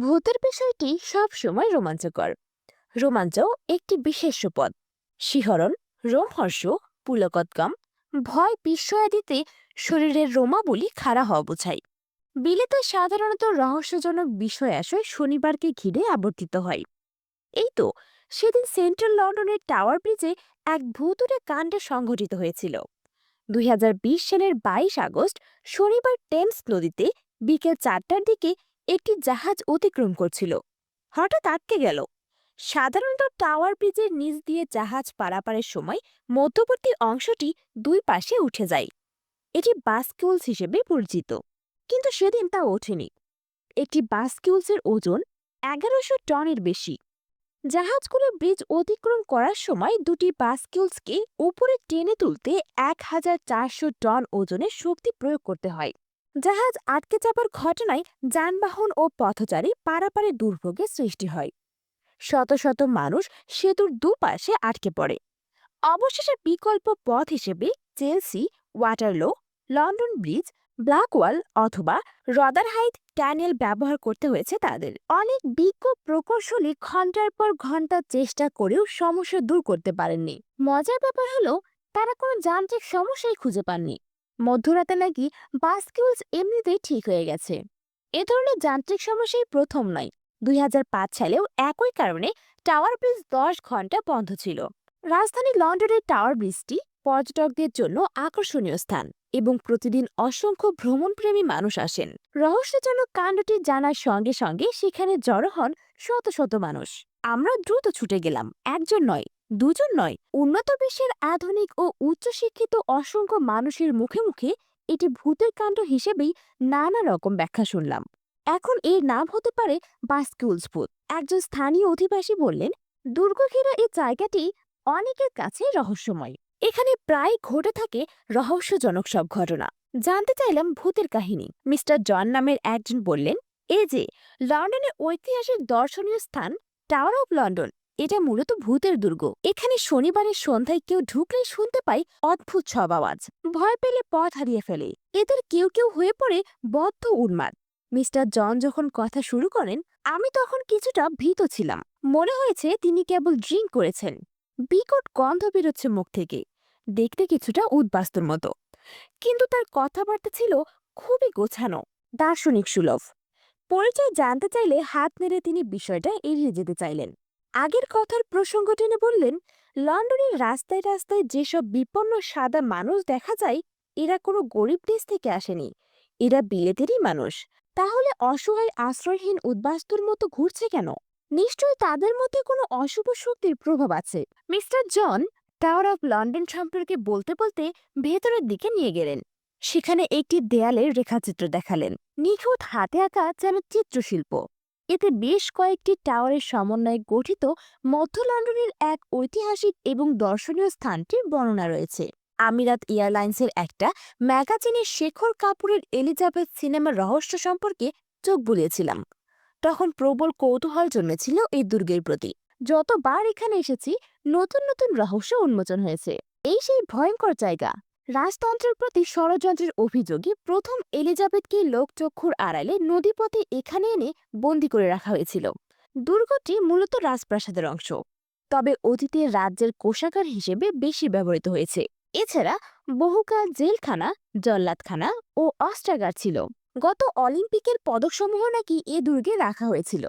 ভূতের বিষয়টি সব সময় রোমাঞ্চকর। রোমাঞ্চ একটি বিশেষ পদ। শিহরণ, রোমহর্ষ পুলকৎকম ভয় বিস্ময় দিতে শরীরের রোমাবলি খাড়া হওয়া বোঝায়। বিলেতে সাধারণত রহস্যজনক বিষয় আশয় শনিবারকে ঘিরে আবর্তিত হয়। এই তো, সেদিন সেন্ট্রাল লন্ডনের টাওয়ার ব্রিজে এক ভূতুরে কাণ্ড সংঘটিত হয়েছিল। দুই হাজার বিশ সালের বাইশ আগস্ট শনিবার টেমস নদীতে বিকেল চারটার দিকে একটি জাহাজ অতিক্রম করছিল। হঠাৎ আটকে গেল। সাধারণত টাওয়ার ব্রিজের নিচ দিয়ে জাহাজ পারাপারের সময় মধ্যবর্তী অংশটি দুই পাশে উঠে যায়। এটি বাসকিউলস হিসেবে পরিচিত। কিন্তু সেদিন তা ওঠেনি। একটি বাসকিউলসের ওজন এগারোশো টনের বেশি। জাহাজগুলো ব্রিজ অতিক্রম করার সময় দুটি বাসকিউলসকে উপরে টেনে তুলতে এক হাজার চারশো টন ওজনের শক্তি প্রয়োগ করতে হয়। জাহাজ আটকে যাবার ঘটনায় যানবাহন ও পথচারী পারাপারে দুর্ভোগের সৃষ্টি হয়। শত শত মানুষ সেতুর দুপাশে আটকে পড়ে। অবশেষে বিকল্প পথ হিসেবে Chelsea, Waterloo, London bridge, Blackwall অথবা রদারহাইট ট্যানেল ব্যবহার করতে হয়েছে তাদের। অনেক বিজ্ঞ প্রকৌশলী ঘণ্টার পর ঘণ্টা চেষ্টা করেও সমস্যা দূর করতে পারেননি। মজার ব্যাপার হলো, তারা কোনো যান্ত্রিক সমস্যাই খুঁজে পাননি। মধ্যরাতে নাকি বাসকিউলস এমনিতেই ঠিক হয়ে গেছে। এ ধরনের যান্ত্রিক সমস্যাই প্রথম নয়। দুই সালেও একই কারণে টাওয়ার ব্রিজ দশ ঘণ্টা বন্ধ ছিল। রাজধানী লন্ডনের টাওয়ার ব্রিজটি পর্যটকদের জন্য আকর্ষণীয় স্থান এবং প্রতিদিন অসংখ্য ভ্রমণপ্রেমী মানুষ আসেন। রহস্যজনক কাণ্ডটি জানার সঙ্গে সঙ্গে সেখানে জড়ো হন শত শত মানুষ। আমরা দ্রুত ছুটে গেলাম। একজন নয়, দুজন নয়, উন্নত বিশ্বের আধুনিক ও উচ্চশিক্ষিত অসংখ্য মানুষের মুখে মুখে এটি ভূতের কাণ্ড হিসেবেই নানা রকম ব্যাখ্যা শুনলাম। এখন এর নাম হতে পারে বাস্কিউলস ভূত একজন স্থানীয় অধিবাসী বললেন, দুর্গঘেরা এই জায়গাটি অনেকের কাছে রহস্যময়। এখানে প্রায় ঘটে থাকে রহস্যজনক সব ঘটনা। জানতে চাইলাম ভূতের কাহিনী। মিস্টার জন নামের একজন বললেন এ যে, লন্ডনের ঐতিহাসিক দর্শনীয় স্থান টাওয়ার অফ লন্ডন এটা মূলত ভূতের দুর্গ। এখানে শনিবারের সন্ধ্যায় কেউ ঢুকলেই শুনতে পাই অদ্ভুত সব আওয়াজ। ভয় পেলে পথ হারিয়ে ফেলে। এদের কেউ কেউ হয়ে পড়ে বদ্ধ উন্মাদ। মিস্টার জন যখন কথা শুরু করেন, আমি তখন কিছুটা ভীত ছিলাম। মনে হয়েছে তিনি কেবল ড্রিঙ্ক করেছেন। বিকট গন্ধ বেরোচ্ছে মুখ থেকে। দেখতে কিছুটা উদ্বাস্তুর মতো। কিন্তু তার কথাবার্তা ছিল খুবই গোছানো, দার্শনিক সুলভ। পরিচয় জানতে চাইলে হাত নেড়ে তিনি বিষয়টা এড়িয়ে যেতে চাইলেন। আগের কথার প্রসঙ্গ টেনে বললেন, লন্ডনের রাস্তায় রাস্তায় যেসব বিপন্ন সাদা মানুষ দেখা যায়, এরা কোনো গরিব দেশ থেকে আসেনি। এরা বিলেতেরই মানুষ। তাহলে অসহায়, আশ্রয়হীন উদ্বাস্তুর মতো ঘুরছে কেন? নিশ্চয়ই তাদের মধ্যে কোনো অশুভ শক্তির প্রভাব আছে। Mister John, tower of London সম্পর্কে বলতে বলতে ভেতরের দিকে নিয়ে গেলেন। সেখানে একটি দেয়ালের রেখাচিত্র দেখালেন। নিখুঁত হাতে আঁকা যেন চিত্রশিল্প। এতে বেশ কয়েকটি টাওয়ারের সমন্বয়ে গঠিত মধ্য লন্ডনের এক ঐতিহাসিক এবং দর্শনীয় স্থানটির বর্ণনা রয়েছে। আমিরাত এয়ারলাইন্সের একটা ম্যাগাজিনে শেখর কাপুরের এলিজাবেথ সিনেমার রহস্য সম্পর্কে চোখ বুলিয়েছিলাম। তখন প্রবল কৌতূহল জন্মেছিল এই দুর্গের প্রতি। যতবার এখানে এসেছি, নতুন নতুন রহস্য উন্মোচন হয়েছে। এই সেই ভয়ঙ্কর জায়গা। রাজতন্ত্রের প্রতি ষড়যন্ত্রের অভিযোগে প্রথম এলিজাবেথকে লোকচক্ষুর আড়ালে নদীপথে এখানে এনে বন্দি করে রাখা হয়েছিল? দুর্গটি মূলত রাজপ্রাসাদের অংশ। তবে অতীতে রাজ্যের কোষাগার হিসেবে বেশি ব্যবহৃত হয়েছে। এছাড়া বহুকাল জেলখানা, জল্লাদখানা ও অস্ত্রাগার ছিল। গত অলিম্পিকের পদকসমূহ নাকি এ দুর্গে রাখা হয়েছিল।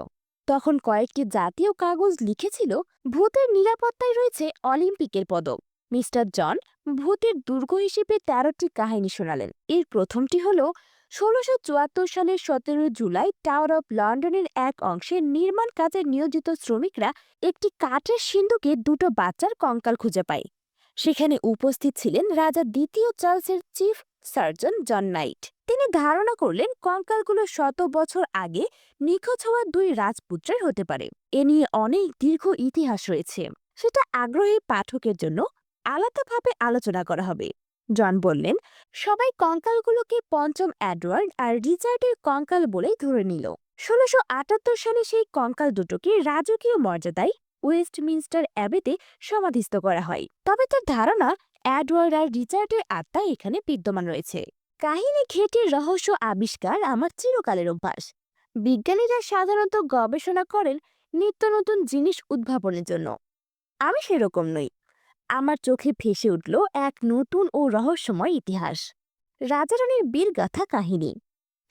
তখন কয়েকটি জাতীয় কাগজ লিখেছিল, ভূতের নিরাপত্তায় রয়েছে অলিম্পিকের পদক। মিস্টার জন ভূতের দুর্গ হিসেবে তেরোটি কাহিনী শোনালেন। এর প্রথমটি হল, ষোলোশো চুয়াত্তর সালের সতেরো জুলাই টাওয়ার অফ লন্ডনের এক অংশে নির্মাণ কাজে নিয়োজিত শ্রমিকরা একটি কাঠের সিন্ধুকে দুটো বাচ্চার কঙ্কাল খুঁজে পায়। সেখানে উপস্থিত ছিলেন রাজা দ্বিতীয় চার্লসের চিফ সার্জন জন নাইট। তিনি ধারণা করলেন, কঙ্কালগুলো শত বছর আগে নিখোঁজ হওয়া দুই রাজপুত্রের হতে পারে। এ নিয়ে অনেক দীর্ঘ ইতিহাস রয়েছে। সেটা আগ্রহী পাঠকের জন্য আলাদাভাবে আলোচনা করা হবে। জন বললেন, সবাই কঙ্কালগুলোকে পঞ্চম অ্যাডওয়ার্ড আর রিচার্ডের কঙ্কাল বলেই ধরে নিল। ষোলোশো আটাত্তর সালে সেই কঙ্কাল দুটোকে রাজকীয় মর্যাদায় ওয়েস্টমিনস্টার অ্যাবেতে সমাধিস্থ করা হয়। তবে তার ধারণা অ্যাডওয়ার্ড আর রিচার্ডের আত্মা এখানে বিদ্যমান রয়েছে। কাহিনী ঘেঁটে রহস্য আবিষ্কার আমার চিরকালের অভ্যাস। বিজ্ঞানীরা সাধারণত গবেষণা করেন নিত্য নতুন জিনিস উদ্ভাবনের জন্য। আমি সেরকম নই। আমার চোখে ভেসে উঠল এক নতুন ও রহস্যময় ইতিহাস। রাজারানীর বীরগাথা কাহিনী।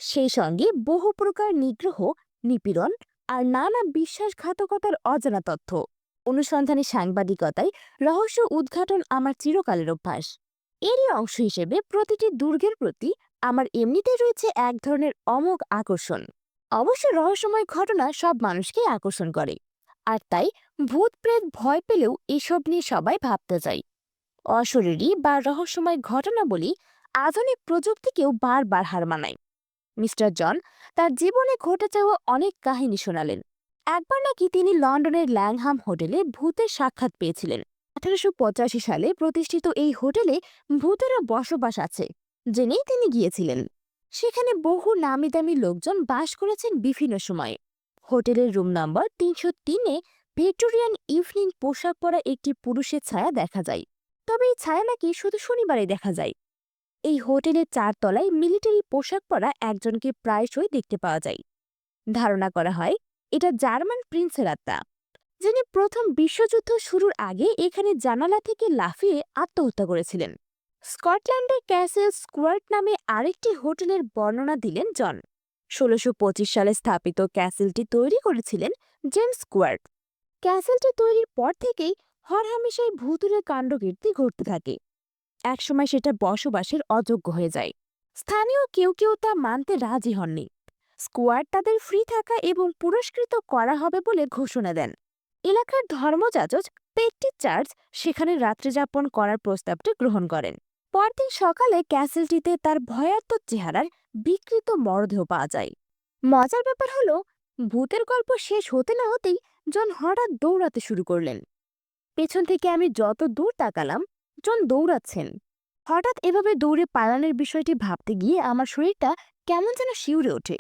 সেই সঙ্গে বহু প্রকার নিগ্রহ, নিপীড়ন আর নানা বিশ্বাসঘাতকতার অজানা তথ্য। অনুসন্ধানী সাংবাদিকতায় রহস্য উদ্ঘাটন আমার চিরকালের অভ্যাস। এরই অংশ হিসেবে প্রতিটি দুর্গের প্রতি আমার এমনিতেই রয়েছে এক ধরনের অমোঘ আকর্ষণ। অবশ্য রহস্যময় ঘটনা সব মানুষকেই আকর্ষণ করে। আর তাই ভূত প্রেত ভয় পেলেও এসব নিয়ে সবাই ভাবতে চায়। অশরীরী বা রহস্যময় ঘটনাবলী আধুনিক প্রযুক্তিকেও বারবার হার মানায়। মিস্টার জন তার জীবনে ঘটে যাওয়া অনেক কাহিনী শোনালেন। একবার নাকি তিনি লন্ডনের ল্যাংহাম হোটেলে ভূতের সাক্ষাৎ পেয়েছিলেন। আঠারোশো পঁচাশি সালে প্রতিষ্ঠিত এই হোটেলে ভূতেরও বসবাস আছে, জেনেই তিনি গিয়েছিলেন। সেখানে বহু নামি দামি লোকজন বাস করেছেন বিভিন্ন সময়ে। হোটেলের রুম নম্বর তিনশো তিনে ভিক্টোরিয়ান ইভনিং পোশাক পরা একটি পুরুষের ছায়া দেখা যায়। তবে এই ছায়া নাকি শুধু শনিবারে দেখা যায়। এই হোটেলের চারতলায় মিলিটারি পোশাক পরা একজনকে প্রায়শই দেখতে পাওয়া যায়। ধারণা করা হয়, এটা জার্মান প্রিন্সের আত্মা, যিনি প্রথম বিশ্বযুদ্ধ শুরুর আগে এখানে জানালা থেকে লাফিয়ে আত্মহত্যা করেছিলেন। স্কটল্যান্ডের ক্যাসেল স্কুয়ার্ট নামে আরেকটি হোটেলের বর্ণনা দিলেন জন। ষোলোশো সালে স্থাপিত ক্যাসেলটি তৈরি করেছিলেন জেমস স্কুয়ার্ট। ক্যাসেলটি তৈরির পর থেকেই হরহামেশাই ভূতুরে কাণ্ডকীর্তি ঘটতে থাকে। একসময় সেটা বসবাসের অযোগ্য হয়ে যায়। স্থানীয় কেউ কেউ তা মানতে রাজি হননি। স্কোয়াড তাদের ফ্রি থাকা এবং পুরস্কৃত করা হবে বলে ঘোষণা দেন। এলাকার ধর্মযাজক পেট্টি চার্চ সেখানে রাত্রিযাপন করার প্রস্তাবটি গ্রহণ করেন। পরদিন সকালে ক্যাসেলটিতে তার ভয়াত্মক চেহারার বিকৃত মরদেহ পাওয়া যায়। মজার ব্যাপার হলো, ভূতের গল্প শেষ হতে না হতেই জন হঠাৎ দৌড়াতে শুরু করলেন। পেছন থেকে আমি যত দূর তাকালাম, জন দৌড়াচ্ছেন। হঠাৎ এভাবে দৌড়ে পালানোর বিষয়টি ভাবতে গিয়ে আমার শরীরটা কেমন যেন শিউরে ওঠে।